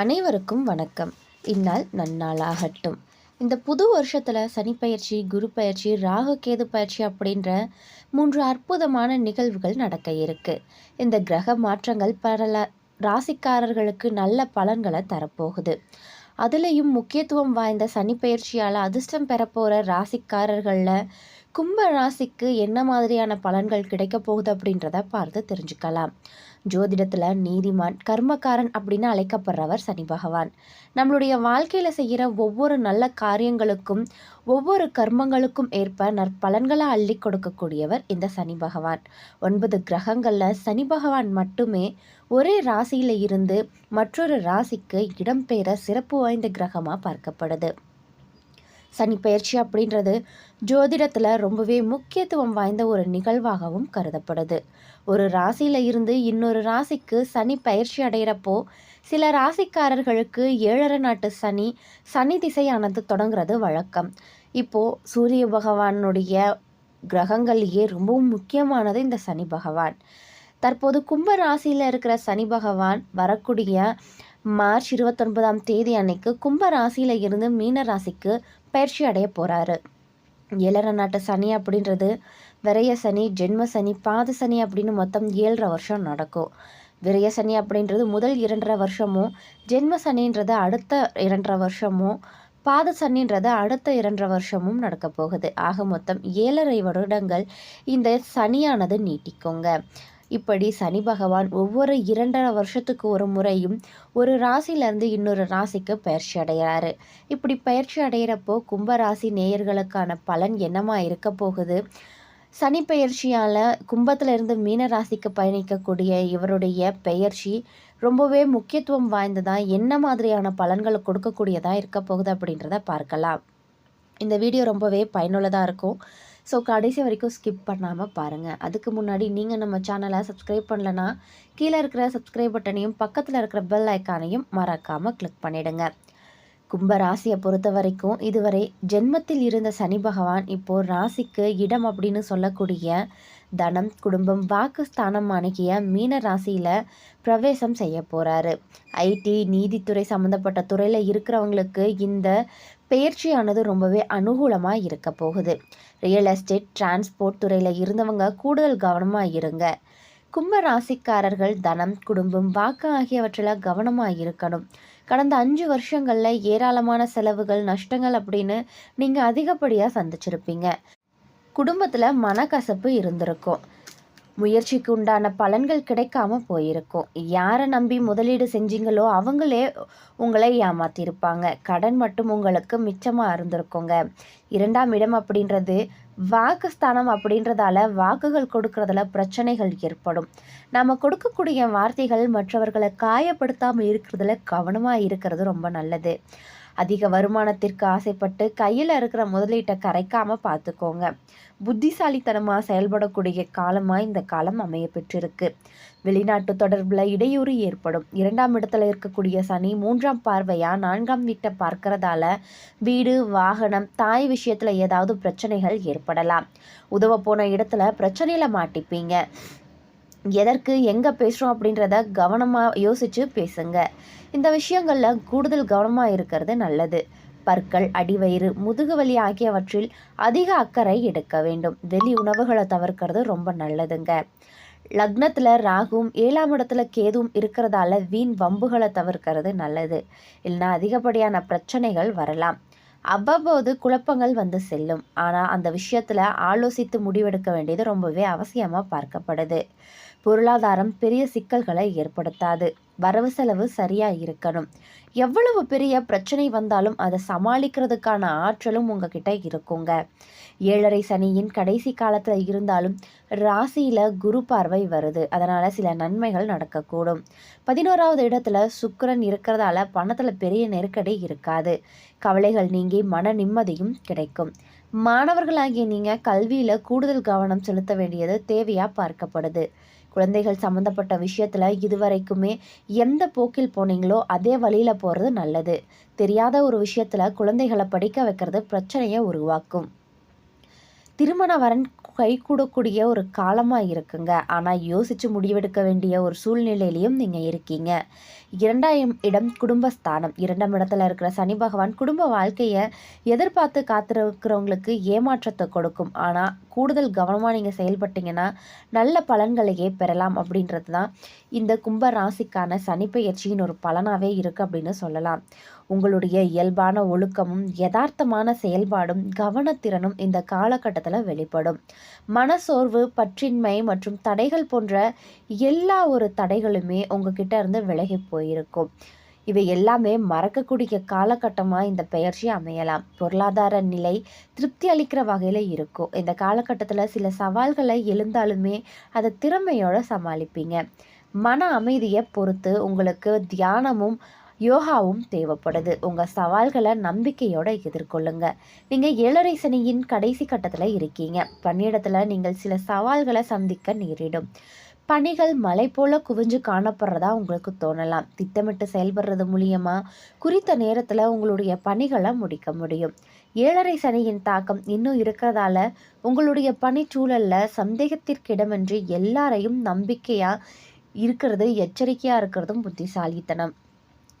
அனைவருக்கும் வணக்கம். இந்நாள் நன்னாளாகட்டும். இந்த புது வருஷத்தில் சனிப்பயிற்சி குரு பயிற்சி ராகு கேது பயிற்சி அப்படின்ற மூன்று அற்புதமான நிகழ்வுகள் நடக்க இருக்கு. இந்த கிரக மாற்றங்கள் பல ராசிக்காரர்களுக்கு நல்ல பலன்களை தரப்போகுது. அதுலேயும் முக்கியத்துவம் வாய்ந்த சனிப்பயிற்சியால் அதிர்ஷ்டம் பெறப்போகிற ராசிக்காரர்களில் கும்ப ராசிக்கு என்ன மாதிரியான பலன்கள் கிடைக்க போகுது அப்படின்றத பார்த்து தெரிஞ்சுக்கலாம். ஜோதிடத்தில் நீதிமான் கர்மக்காரன் அப்படின்னு அழைக்கப்படுறவர் சனி பகவான். நம்மளுடைய வாழ்க்கையில் செய்கிற ஒவ்வொரு நல்ல காரியங்களுக்கும் ஒவ்வொரு கர்மங்களுக்கும் ஏற்ப நற்பலன்களை அள்ளி கொடுக்கக்கூடியவர் இந்த சனி பகவான். ஒன்பது கிரகங்களில் சனி பகவான் மட்டுமே ஒரே ராசியில் இருந்து மற்றொரு ராசிக்கு இடம்பெயர சிறப்பு வாய்ந்த கிரகமாக பார்க்கப்படுது. சனி பயிற்சி அப்படின்றது ஜோதிடத்தில் ரொம்பவே முக்கியத்துவம் வாய்ந்த ஒரு நிகழ்வாகவும் கருதப்படுது. ஒரு ராசியில் இருந்து இன்னொரு ராசிக்கு சனி பயிற்சி அடைகிறப்போ சில ராசிக்காரர்களுக்கு ஏழரை நாட்டு சனி சனி திசையானது தொடங்குறது வழக்கம். இப்போது சூரிய பகவானுடைய கிரகங்கள்லேயே ரொம்பவும் முக்கியமானது இந்த சனி பகவான். தற்போது கும்ப ராசியில் இருக்கிற சனி பகவான் வரக்கூடிய மார்ச் இருபத்தொன்பதாம் தேதி அன்னைக்கு கும்ப ராசியில் இருந்து மீன ராசிக்கு பயிற்சி அடைய போகிறாரு ஏழரை நாட்டு சனி அப்படின்றது விரைய சனி ஜென்ம சனி பாத சனி அப்படின்னு மொத்தம் ஏழரை வருஷம் நடக்கும். விரைய சனி அப்படின்றது முதல் இரண்டரை வருஷமும் ஜென்ம சனின்றது அடுத்த இரண்டரை வருஷமும் பாத சனின்றது அடுத்த இரண்டரை வருஷமும் நடக்க போகுது. ஆக மொத்தம் ஏழரை வருடங்கள் இந்த சனியானது நீட்டிக்கோங்க. இப்படி சனி பகவான் ஒவ்வொரு இரண்டரை வருஷத்துக்கு ஒரு முறையும் ஒரு ராசியிலேருந்து இன்னொரு ராசிக்கு பயிற்சி அடைகிறாரு. இப்படி பயிற்சி அடைகிறப்போ கும்பராசி நேயர்களுக்கான பலன் என்னமா இருக்க போகுது? சனி பெயர்ச்சியால் கும்பத்திலிருந்து மீன ராசிக்கு பயணிக்கக்கூடிய இவருடைய பெயர்ச்சி ரொம்பவே முக்கியத்துவம் வாய்ந்ததாக என்ன மாதிரியான பலன்களை கொடுக்கக்கூடியதாக இருக்க போகுது அப்படின்றத பார்க்கலாம். இந்த வீடியோ ரொம்பவே பயனுள்ளதாக இருக்கும். ஸோ கடைசி வரைக்கும் ஸ்கிப் பண்ணாமல் பாருங்கள் அதுக்கு முன்னாடி நீங்கள் நம்ம சேனலை சப்ஸ்கிரைப் பண்ணலன்னா கீழே இருக்கிற சப்ஸ்கிரைப் பட்டனையும் பக்கத்தில் இருக்கிற பெல் ஐக்கானையும் மறக்காமல் கிளிக் பண்ணிவிடுங்க கும்ப ராசியை பொறுத்த வரைக்கும் இதுவரை ஜென்மத்தில் இருந்த சனி பகவான் இப்போது ராசிக்கு இடம் அப்படின்னு சொல்லக்கூடிய தனம் குடும்பம் வாக்கு ஸ்தானம் அணுகிய மீன ராசியில் பிரவேசம் செய்ய போகிறாரு ஐடி நீதித்துறை சம்மந்தப்பட்ட துறையில் இருக்கிறவங்களுக்கு இந்த பயிற்சியானது ரொம்பவே அனுகூலமாக இருக்க போகுது. ரியல் எஸ்டேட் டிரான்ஸ்போர்ட் துறையில் இருந்தவங்க கூடுதல் கவனமாக இருங்க. கும்ப ராசிக்காரர்கள் தனம் குடும்பம் வாக்கு ஆகியவற்றில் கவனமாக இருக்கணும். கடந்த அஞ்சு வருஷங்களில் ஏராளமான செலவுகள் நஷ்டங்கள் அப்படின்னு நீங்கள் அதிகப்படியாக சந்திச்சிருப்பீங்க. குடும்பத்தில் மனக்கசப்பு இருந்திருக்கும். முயற்சிக்கு உண்டான பலன்கள் கிடைக்காம போயிருக்கும். யாரை நம்பி முதலீடு செஞ்சீங்களோ அவங்களே உங்களை ஏமாத்திருப்பாங்க. கடன் மட்டும் உங்களுக்கு மிச்சமாக இருந்திருக்குங்க. இரண்டாம் இடம் அப்படின்றது வாக்குஸ்தானம் அப்படின்றதால வாக்குகள் கொடுக்கறதுல பிரச்சனைகள் ஏற்படும். நம்ம கொடுக்கக்கூடிய வார்த்தைகள் மற்றவர்களை காயப்படுத்தாமல் இருக்கிறதுல கவனமாக இருக்கிறது ரொம்ப நல்லது. அதிக வருமானத்திற்கு ஆசைப்பட்டு கையில் இருக்கிற முதலீட்டை கரைக்காமல் பார்த்துக்கோங்க. புத்திசாலித்தனமாக செயல்படக்கூடிய காலமாக இந்த காலம் அமைய பெற்றிருக்கு. வெளிநாட்டு தொடர்பில் இடையூறு ஏற்படும். இரண்டாம் இடத்துல இருக்கக்கூடிய சனி மூன்றாம் பார்வையாக நான்காம் வீட்டை பார்க்கறதால வீடு வாகனம் தாய் விஷயத்தில் ஏதாவது பிரச்சனைகள் ஏற்படலாம். உதவ போன இடத்துல பிரச்சனையில் மாட்டிப்பீங்க. எதற்கு எங்கே பேசுகிறோம் அப்படின்றத கவனமாக யோசித்து பேசுங்க. இந்த விஷயங்களில் கூடுதல் கவனமாக இருக்கிறது நல்லது. பற்கள் அடிவயிறு முதுகுவலி ஆகியவற்றில் அதிக அக்கறை எடுக்க வேண்டும். வெளி உணவுகளை தவிர்க்கிறது ரொம்ப நல்லதுங்க. லக்னத்தில் ராகும் ஏழாம் இடத்துல கேதும் இருக்கிறதால வீண் வம்புகளை தவிர்க்கிறது நல்லது. இல்லைன்னா அதிகப்படியான பிரச்சனைகள் வரலாம். அவ்வப்போது குழப்பங்கள் வந்து செல்லும். ஆனால் அந்த விஷயத்தில் ஆலோசித்து முடிவெடுக்க வேண்டியது ரொம்பவே அவசியமாக பார்க்கப்படுது. பொருளாதாரம் பெரிய சிக்கல்களை ஏற்படுத்தாது. வரவு செலவு சரியாக இருக்கணும். எவ்வளவு பெரிய பிரச்சனை வந்தாலும் அதை சமாளிக்கிறதுக்கான ஆற்றலும் உங்ககிட்ட இருக்குங்க. ஏழரை சனியின் கடைசி காலத்தில் இருந்தாலும் ராசியில் குரு பார்வை வருது. அதனால் சில நன்மைகள் நடக்கக்கூடும். பதினோராவது இடத்துல சுக்கரன் இருக்கிறதால பணத்தில் பெரிய நெருக்கடி இருக்காது. கவலைகள் நீங்கி மன நிம்மதியும் கிடைக்கும். மாணவர்களாகிய நீங்கள் கல்வியில் கூடுதல் கவனம் செலுத்த வேண்டியது தேவையாக பார்க்கப்படுது. குழந்தைகள் சம்மந்தப்பட்ட விஷயத்தில் இதுவரைக்குமே எந்த போக்கில் போனீங்களோ அதே வழியில் போகிறது நல்லது. தெரியாத ஒரு விஷயத்தில் குழந்தைகளை படிக்க வைக்கிறது பிரச்சனையை உருவாக்கும். திருமண வரன் கைகூடக்கூடிய ஒரு காலமாக இருக்குங்க. ஆனால் யோசித்து முடிவெடுக்க வேண்டிய ஒரு சூழ்நிலையிலையும் நீங்கள் இருக்கீங்க. இரண்டாம் இடம் குடும்பஸ்தானம். இரண்டாம் இடத்துல இருக்கிற சனி பகவான் குடும்ப வாழ்க்கையை எதிர்பார்த்து காத்திருக்கிறவங்களுக்கு ஏமாற்றத்தை கொடுக்கும். ஆனால் கூடுதல் கவனமாக நீங்கள் செயல்பட்டீங்கன்னா நல்ல பலன்களையே பெறலாம் அப்படின்றது தான் இந்த கும்ப ராசிக்கான சனிப்பெயர்ச்சியின் ஒரு பலனாகவே இருக்குது அப்படின்னு சொல்லலாம். உங்களுடைய இயல்பான ஒழுக்கமும் யதார்த்தமான செயல்பாடும் கவனத்திறனும் இந்த காலகட்டத்தில் வெளிப்படும். மனசோர்வு பற்றின்மை மற்றும் தடைகள் போன்ற எல்லா ஒரு தடைகளுமே உங்ககிட்ட இருந்து விலகி போயிருக்கும். இவை எல்லாமே மறக்கக்கூடிய காலகட்டமாக இந்த பெயர்ச்சி அமையலாம். பொருளாதார நிலை திருப்தி அளிக்கிற வகையில் இருக்கும். இந்த காலகட்டத்தில் சில சவால்களை எழுந்தாலுமே அதை திறமையோடு சமாளிப்பீங்க. மன அமைதியை பொறுத்து உங்களுக்கு தியானமும் யோகாவும் தேவைப்படுது. உங்கள் சவால்களை நம்பிக்கையோடு எதிர்கொள்ளுங்க. நீங்கள் ஏழரை சனியின் கடைசி கட்டத்தில் இருக்கீங்க. பணியிடத்தில் நீங்கள் சில சவால்களை சந்திக்க நேரிடும். பணிகள் மலை போல குவிஞ்சு காணப்படுறதா உங்களுக்கு தோணலாம். திட்டமிட்டு செயல்படுறது மூலியமா குறித்த நேரத்தில் உங்களுடைய பணிகளை முடிக்க முடியும். ஏழரை சனியின் தாக்கம் இன்னும் இருக்கிறதால உங்களுடைய பணிச்சூழலில் சந்தேகத்திற்கிடமின்றி எல்லாரையும் நம்பிக்கையாக இருக்கிறது எச்சரிக்கையாக இருக்கிறதும் புத்திசாலித்தனம்.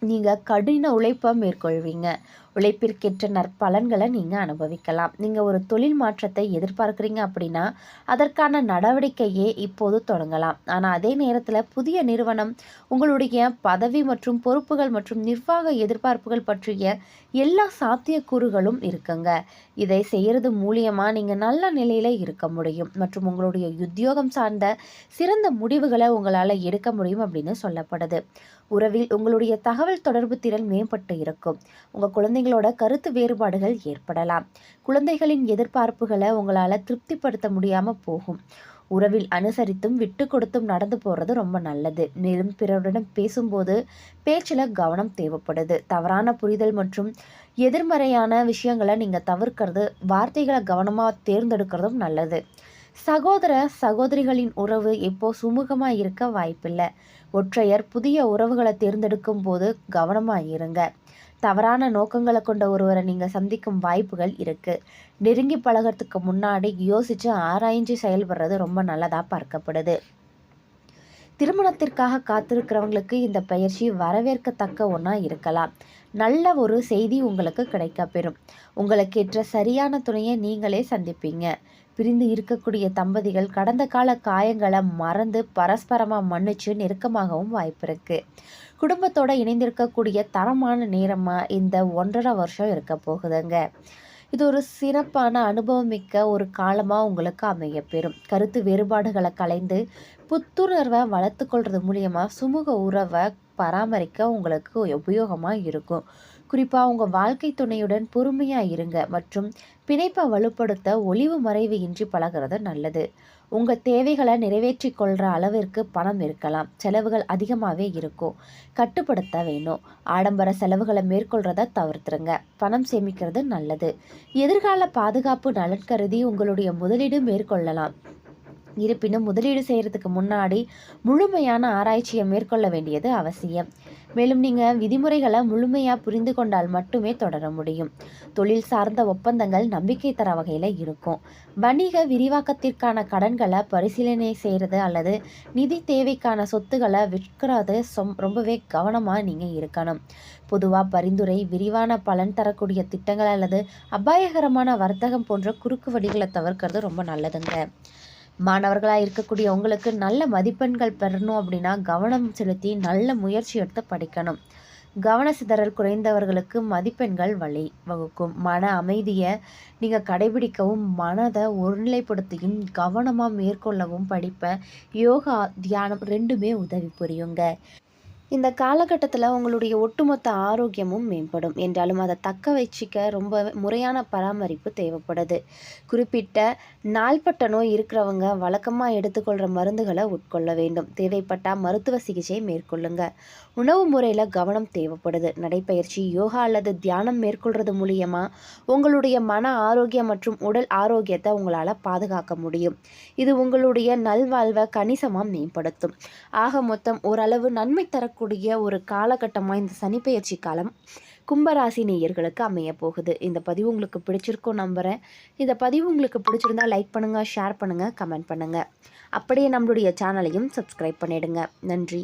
நீங்கள் கடின உழைப்பை மேற்கொள்வீங்க. உழைப்பிற்கேற்ற நற்பலன்களை நீங்கள் அனுபவிக்கலாம். நீங்கள் ஒரு தொழில் மாற்றத்தை எதிர்பார்க்குறீங்க அப்படின்னா அதற்கான நடவடிக்கையே இப்போது தொடங்கலாம். ஆனால் அதே நேரத்தில் புதிய நிறுவனம் உங்களுடைய பதவி மற்றும் பொறுப்புகள் மற்றும் நிர்வாக எதிர்பார்ப்புகள் பற்றிய எல்லா சாத்தியக்கூறுகளும் இருக்குங்க. இதை செய்கிறது மூலியமாக நீங்கள் நல்ல நிலையில் இருக்க முடியும். மற்றும் உங்களுடைய உத்தியோகம் சார்ந்த சிறந்த முடிவுகளை உங்களால் எடுக்க முடியும் அப்படின்னு சொல்லப்படுது. உறவில் உங்களுடைய தகவல் தொடர்பு திறன் மேம்பட்டு இருக்கும். உங்கள் உங்களோட கருத்து வேறுபாடுகள் ஏற்படலாம். குழந்தைகளின் எதிர்பார்ப்புகளை உங்களால் திருப்திப்படுத்த முடியாமல் போகும். உறவில் அனுசரித்தும் விட்டு கொடுத்தும் நடந்து போகிறது ரொம்ப நல்லது. மேலும் பிறருடன் பேசும்போது பேச்சில் கவனம் தேவைப்படுது. தவறான புரிதல் மற்றும் எதிர்மறையான விஷயங்களை நீங்கள் தவிர்க்கிறது வார்த்தைகளை கவனமாக தேர்ந்தெடுக்கிறதும் நல்லது. சகோதர சகோதரிகளின் உறவு எப்போ சுமூகமாக இருக்க வாய்ப்பில்லை. ஒற்றையர் புதிய உறவுகளை தேர்ந்தெடுக்கும் போது கவனமாக இருங்க. தவறான நோக்கங்களை கொண்ட ஒருவரை நீங்கள் சந்திக்கும் வாய்ப்புகள் இருக்குது நெருங்கி பழகிறதுக்கு முன்னாடி யோசித்து ஆராய்ஞ்சு செயல்படுறது ரொம்ப நல்லதாக பார்க்கப்படுது. திருமணத்திற்காக காத்திருக்கிறவங்களுக்கு இந்த பயிற்சி வரவேற்கத்தக்க ஒன்றா இருக்கலாம். நல்ல ஒரு செய்தி உங்களுக்கு கிடைக்கப்பெறும். உங்களுக்கு ஏற்ற சரியான துணையை நீங்களே சந்திப்பீங்க. பிரிந்து இருக்கக்கூடிய தம்பதிகள் கடந்த கால காயங்களை மறந்து பரஸ்பரமாக மன்னிச்சு நெருக்கமாகவும் வாய்ப்பு இருக்குது குடும்பத்தோட இணைந்திருக்கக்கூடிய தரமான நேரமாக இந்த ஒன்றரை வருஷம் இருக்க போகுதுங்க. இது ஒரு சிறப்பான அனுபவம் மிக்க ஒரு காலமாக உங்களுக்கு அமையப்பெறும். கருத்து வேறுபாடுகளை கலைந்து புத்துணர்வை வளர்த்து கொள்வது மூலியமாக சுமூக உறவை பராமரிக்க உங்களுக்கு உபயோகமாக இருக்கும். குறிப்பாக உங்கள் வாழ்க்கை துணையுடன் பொறுமையாக இருங்க மற்றும் பிணைப்பை வலுப்படுத்த ஒளிவு மறைவு இன்றி பழகிறது நல்லது. உங்கள் தேவைகளை நிறைவேற்றி கொள்கிற அளவிற்கு பணம் இருக்கலாம். செலவுகள் அதிகமாகவே இருக்கும். கட்டுப்படுத்த வேணும். ஆடம்பர செலவுகளை மேற்கொள்கிறத தவிர்த்துருங்க. பணம் சேமிக்கிறது நல்லது. எதிர்கால பாதுகாப்பு நலன் கருதி உங்களுடைய முதலீடு மேற்கொள்ளலாம். இருப்பினும் முதலீடு செய்கிறதுக்கு முன்னாடி முழுமையான ஆராய்ச்சியை மேற்கொள்ள வேண்டியது அவசியம். மேலும் நீங்கள் விதிமுறைகளை முழுமையாக புரிந்து கொண்டால் மட்டுமே தொடர முடியும். தொழில் சார்ந்த ஒப்பந்தங்கள் நம்பிக்கை தர வகையில் இருக்கும். வணிக விரிவாக்கத்திற்கான கடன்களை பரிசீலனை செய்கிறது அல்லது நிதி தேவைக்கான சொத்துக்களை விற்கிறது சொம் ரொம்பவே கவனமாக நீங்கள் இருக்கணும். பொதுவாக பரிந்துரை விரிவான பலன் தரக்கூடிய திட்டங்கள் அல்லது அபாயகரமான வர்த்தகம் போன்ற குறுக்கு வழிகளை தவிர்க்கிறது ரொம்ப நல்லதுங்க. மாணவர்களாக இருக்கக்கூடிய உங்களுக்கு நல்ல மதிப்பெண்கள் பெறணும் அப்படின்னா கவனம் செலுத்தி நல்ல முயற்சி எடுத்து படிக்கணும். கவன சிதறல் குறைந்தவர்களுக்கு மதிப்பெண்கள் வழி வகுக்கும். மன அமைதியை நீங்கள் கடைபிடிக்கவும் மனதை ஒருநிலைப்படுத்தியும் கவனமாக மேற்கொள்ளவும் படிப்பை யோகா தியானம் ரெண்டுமே உதவி புரியுங்க. இந்த காலகட்டத்தில் உங்களுடைய ஒட்டுமொத்த ஆரோக்கியமும் மேம்படும். என்றாலும் அதை தக்க வச்சிக்க ரொம்ப முறையான பராமரிப்பு தேவைப்படுது. குறிப்பிட்ட நாள்பட்ட நோய் இருக்கிறவங்க வழக்கமாக எடுத்துக்கொள்கிற மருந்துகளை உட்கொள்ள வேண்டும். தேவைப்பட்டால் மருத்துவ சிகிச்சை மேற்கொள்ளுங்க. உணவு முறையில் கவனம் தேவைப்படுது. நடைப்பயிற்சி யோகா அல்லது தியானம் மேற்கொள்கிறது மூலியமாக உங்களுடைய மன ஆரோக்கியம் மற்றும் உடல் ஆரோக்கியத்தை உங்களால் பாதுகாக்க முடியும். இது உங்களுடைய நல்வாழ்வை கணிசமாக மேம்படுத்தும். ஆக மொத்தம் ஓரளவு நன்மை தரக்கூடிய ஒரு காலகட்டமாக இந்த சனிப்பெயர்ச்சி காலம் கும்பராசி நேயர்களுக்கு அமைய போகுது இந்த பதிவு உங்களுக்கு பிடிச்சிருக்கோம் நம்புகிறேன் இந்த பதிவு உங்களுக்கு பிடிச்சிருந்தா லைக் பண்ணுங்கள் ஷேர் பண்ணுங்கள் கமெண்ட் பண்ணுங்கள் அப்படியே நம்மளுடைய சேனலையும் சப்ஸ்கிரைப் பண்ணிவிடுங்க நன்றி.